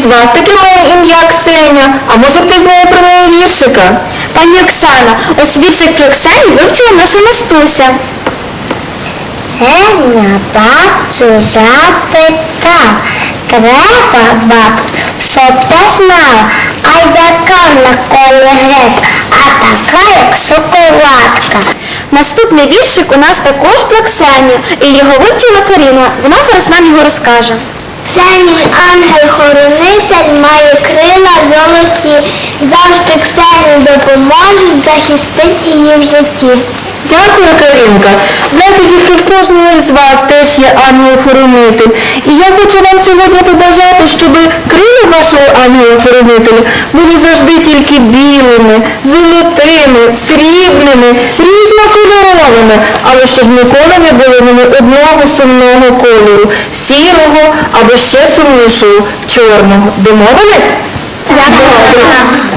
із вас таке має ім'я Ксеня, а може хтось знає про неї віршика? Пані Оксана, ось віршик про Ксеню вивчила наша Настуся. Сеня бабцю запитав, треба баб, щоб я знала, а яка на колі грес, а така, як шоколадка. Наступний віршик у нас також про Ксеню, і його вивчила Каріна. Вона зараз нам його розкаже. Ксеній ангел-хоронитель має крила золоті, завжди Ксені допоможуть захистити її в житті. Дякую, Каринка. Знаєте, дітки, в кожного з вас теж є ангел-хоронитель. І я хочу вам сьогодні побажати, щоб крила вашого ангела-хоронителя були завжди тільки білими, золотими, срібними, різнокольоровими, але щоб ніколи не були вони одного сумного кольору, сірого або ще сумнішого, чорного. Домовились? Добре.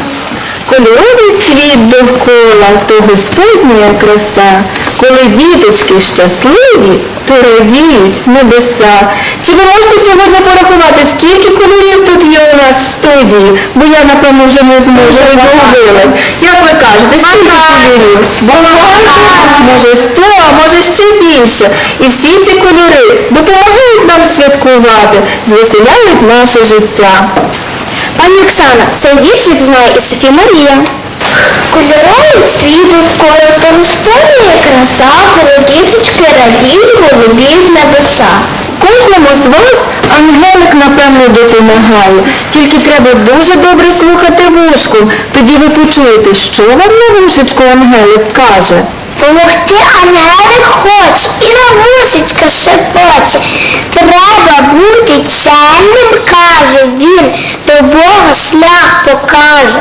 Кольоровий світ довкола, то Господня краса. Коли діточки щасливі, то радіють небеса. Чи ви можете сьогодні порахувати, скільки кольорів тут є у нас в студії? Бо я, напевно, вже не зможу розгубилась. Як ви кажете, скільки кольорів? Багато? Може сто, а може ще більше. І всі ці кольори допомагають нам святкувати, звеселяють наше життя. Пані Оксана, цей віршик знає і Софія Марія. Кольоровий світ довкола, то Господня краса, коли діточки радіють, голубіють небеса. Кожному з вас ангелик, напевно, допомагає. Тільки треба дуже добре слухати вушком. Тоді ви почуєте, що вам на вушечку ангелик каже. Помогти ангелик хоче і на вушечка шепоче. Треба бути чемним, каже він, до Бога шлях покаже.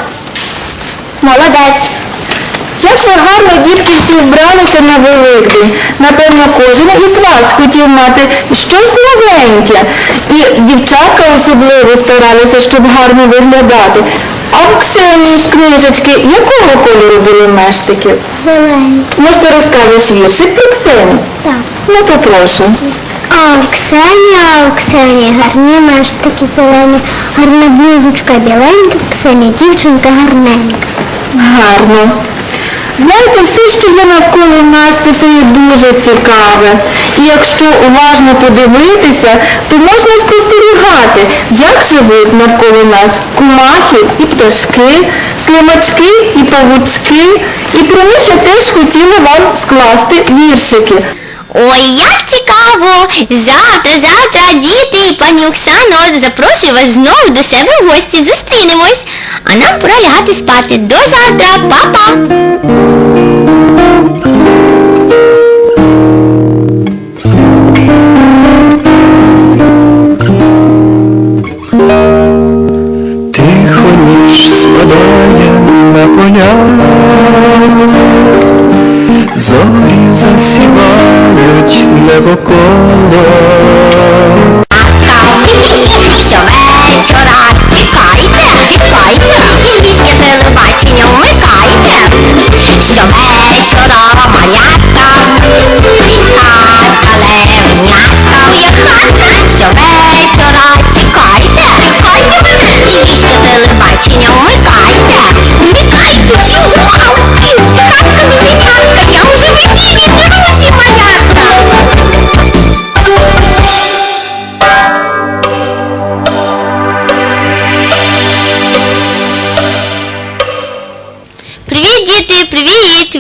Молодець. Як же гарно дітки всі вбралися на Великдень. Напевно, кожен із вас хотів мати щось новеньке. І дівчатка особливо старалися, щоб гарно виглядати. А в Ксенії з книжечки якого кольору були мештики? Зелені. Може, ти розкажеш віршик про Ксеню? Так. Ну, попрошу. А у Ксені, а у Ксені гарні мештики зелені, гарна блузочка біленька, Ксені дівчинка гарненька. Гарно. Знаєте, все, що є навколо нас, це все є дуже цікаве. І якщо уважно подивитися, то можна спостерігати, як живуть навколо нас кумахи і пташки, слимачки і павучки. І про них я теж хотіла вам скласти віршики. Ой, як цікаво! Завтра, завтра, діти і пані Оксано запрошую вас знову до себе в гості. Зустрінемось. А нам пора лягати спати. До завтра, Па-па!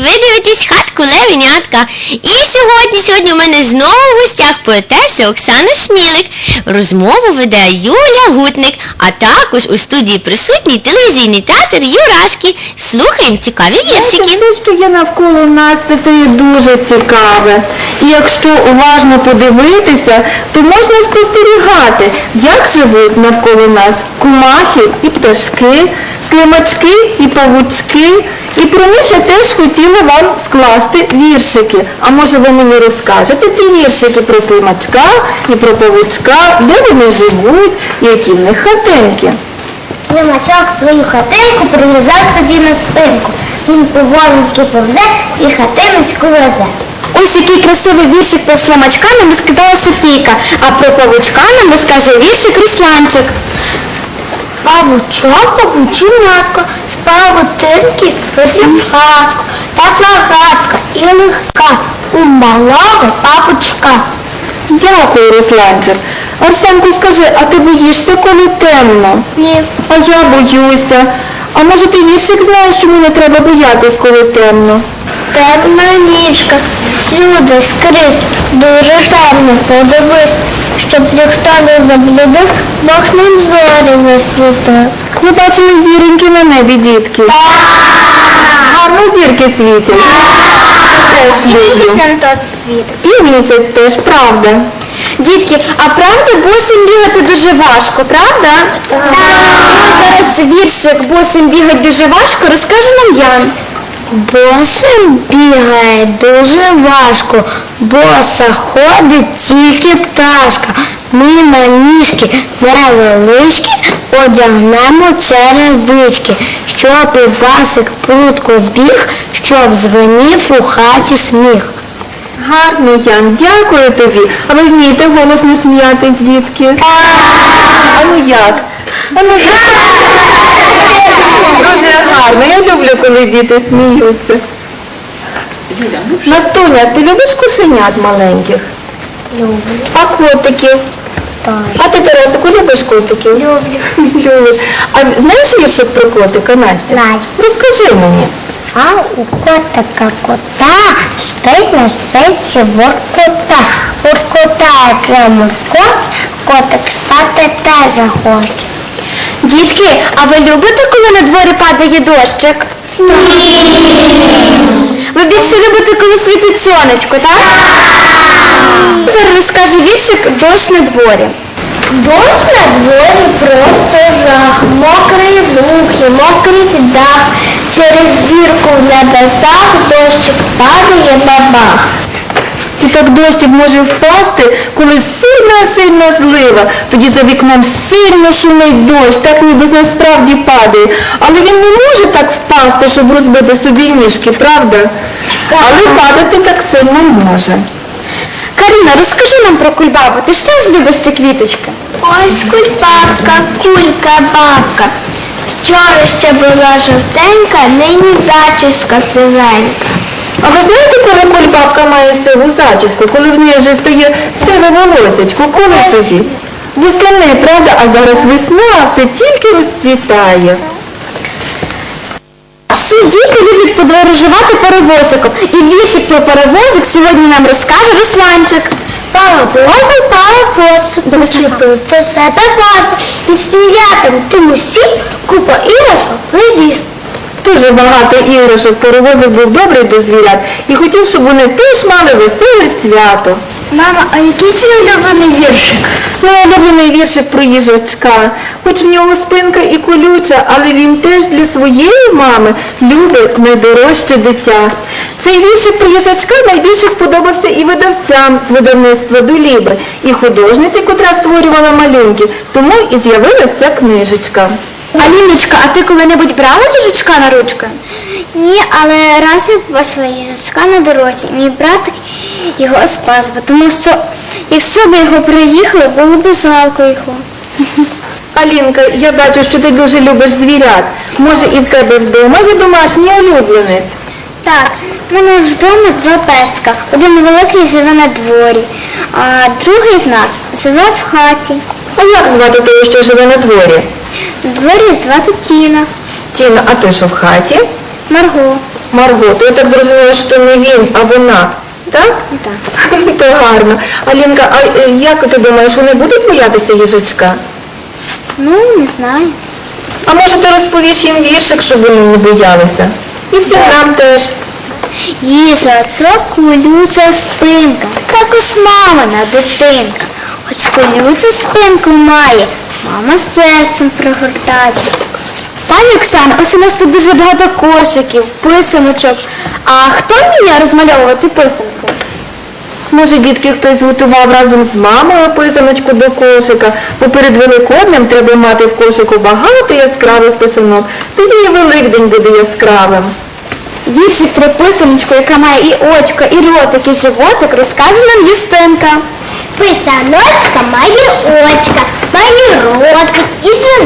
Ви дивитесь хатку Левенятка. І сьогодні, сьогодні у мене знову в гостях поетеса Оксана Смілик. Розмову веде Юля Гутник, а також у студії присутній телевізійний театр Юрашки. Слухаємо цікаві віршики. Все, що є навколо нас, це все є дуже цікаве. І якщо уважно подивитися, то можна спостерігати, як живуть навколо нас кумахи і пташки, слимачки і павучки. І про них я теж хотіла вам скласти віршики. А може ви мені розкажете ці віршики про слимачка і про павучка, де вони живуть, які в них хатинки. Слимачок свою хатинку прив'язав собі на спинку. Він поволінки повзе і хатиночку везе. Ось який красивий віршик про слимачка нам розказала Софійка, а про павучка нам розкаже віршик Русланчик. Павучок, павучинятко, з павутинки виплів хатку. Тепла хатка і легка у малого папучка. Дякую, Русланчик. Арсенку, скажи, а ти боїшся, коли темно? Ні. А я боюся. А може ти віршик знаєш, чому не треба боятись, коли темно? Темна нічка, всюди скрізь, дуже темно, подивись, щоб ніхто не заблудив, Бог нам зорі засвітив. Ви бачили зіроньки на небі, дітки? Гарно зірки світять. Теж люблю. нам світить. І місяць теж, правда. Дітки, а правда босим бігати дуже важко, правда? Так. Зараз віршик босим бігати дуже важко розкаже нам Ян. Босим бігає дуже важко, боса ходить тільки пташка. Ми на ніжки невеличкі одягнемо черевички, щоб і басик прутко біг, щоб звенів у хаті сміх. Гарно, Ян, дякую тобі. А ви вмієте голосно сміятись, дітки? А ну як? А ну як? Гарно. Я люблю, коли діти сміються. Настуня, ти любиш кошенят маленьких? Люблю. А котиків? Так. А ти, Тарасику, любиш котиків? Люблю. Любиш. А знаєш віршик про котика, Настя? Знаю. Розкажи мені. А у котика кота спить на спиці воркота. Воркота, як замуркоть, котик спати теж захоче. Дітки, а ви любите, коли на дворі падає дощик? Ні. Ви більше любите, коли світить сонечко, так? Зараз розкаже віршик дощ на дворі. Дощ на дворі просто жах, мокрий і мокрий дах. Через дірку в небесах дощик падає бабах. Чи так дощик може впасти, коли сильна-сильна злива, тоді за вікном сильно шумить дощ, так ніби насправді падає. Але він не може так впасти, щоб розбити собі ніжки, правда? Але падати так сильно може. Каріна, розкажи нам про кульбабу. Ти ж теж любиш ці квіточки? Ось кульбабка, кулька, бабка. Вчора ще була жовтенька, нині зачіска сивенька. А ви знаєте, коли кульбабка має сиву зачіску, коли в неї вже стає сиве волосечко, коли Софі? Восени, правда, а зараз весна, все тільки розцвітає. Всі діти люблять подорожувати паровозиком. І віршик про паровозик сьогодні нам розкаже Русланчик. Паровозик, паровоз, дочепив до себе воз. І свіятим тим усім купа іграшок вивіз. Дуже багато іграшок паровозик був добрий до звірят і хотів, щоб вони теж мали веселе свято. Мама, а який твій улюблений віршик? Мій улюблений віршик про їжачка, хоч в нього спинка і колюча, але він теж для своєї мами любить найдорожче дитя. Цей віршик про їжачка найбільше сподобався і видавцям з видавництва Долібри, і художниці, котра створювала малюнки, тому і з'явилася ця книжечка. Аліночка, а ти коли-небудь брала їжачка на ручки? Ні, але раз я побачила їжачка на дорозі, мій братик його спас, бо тому що якщо б його приїхали, було б жалко його. Алінка, я бачу, що ти дуже любиш звірят. Може і в тебе вдома є домашній улюбленець? Так, в мене вдома два песка. Один великий живе на дворі, а другий в нас живе в хаті. А як звати того, що живе на дворі? Дворі звати Тіна, Тіна, а той, що в хаті? Марго. Марго, то я так зрозуміла, що не він, а вона. Так? Так. То гарно. Алінка, а е, як ти думаєш, вони будуть боятися їжачка? Ну, не знаю. А може ти розповіш їм віршик, щоб вони не боялися? І всім нам теж. Їжачок колюча спинка, також мамина дитинка. Хоч колючу спинку має, мама з серцем пригортає. Пані Оксана, ось у нас тут дуже багато кошиків, писаночок. А хто вміє розмальовувати писанки? Може, дітки хтось готував разом з мамою писаночку до кошика, бо перед Великоднем треба мати в кошику багато яскравих писанок. Тоді і Великдень буде яскравим. Віршик про писаночку, яка має і очко, і ротик, і животик, розкаже нам Юстинка. Писаночка має очка, має ротик і.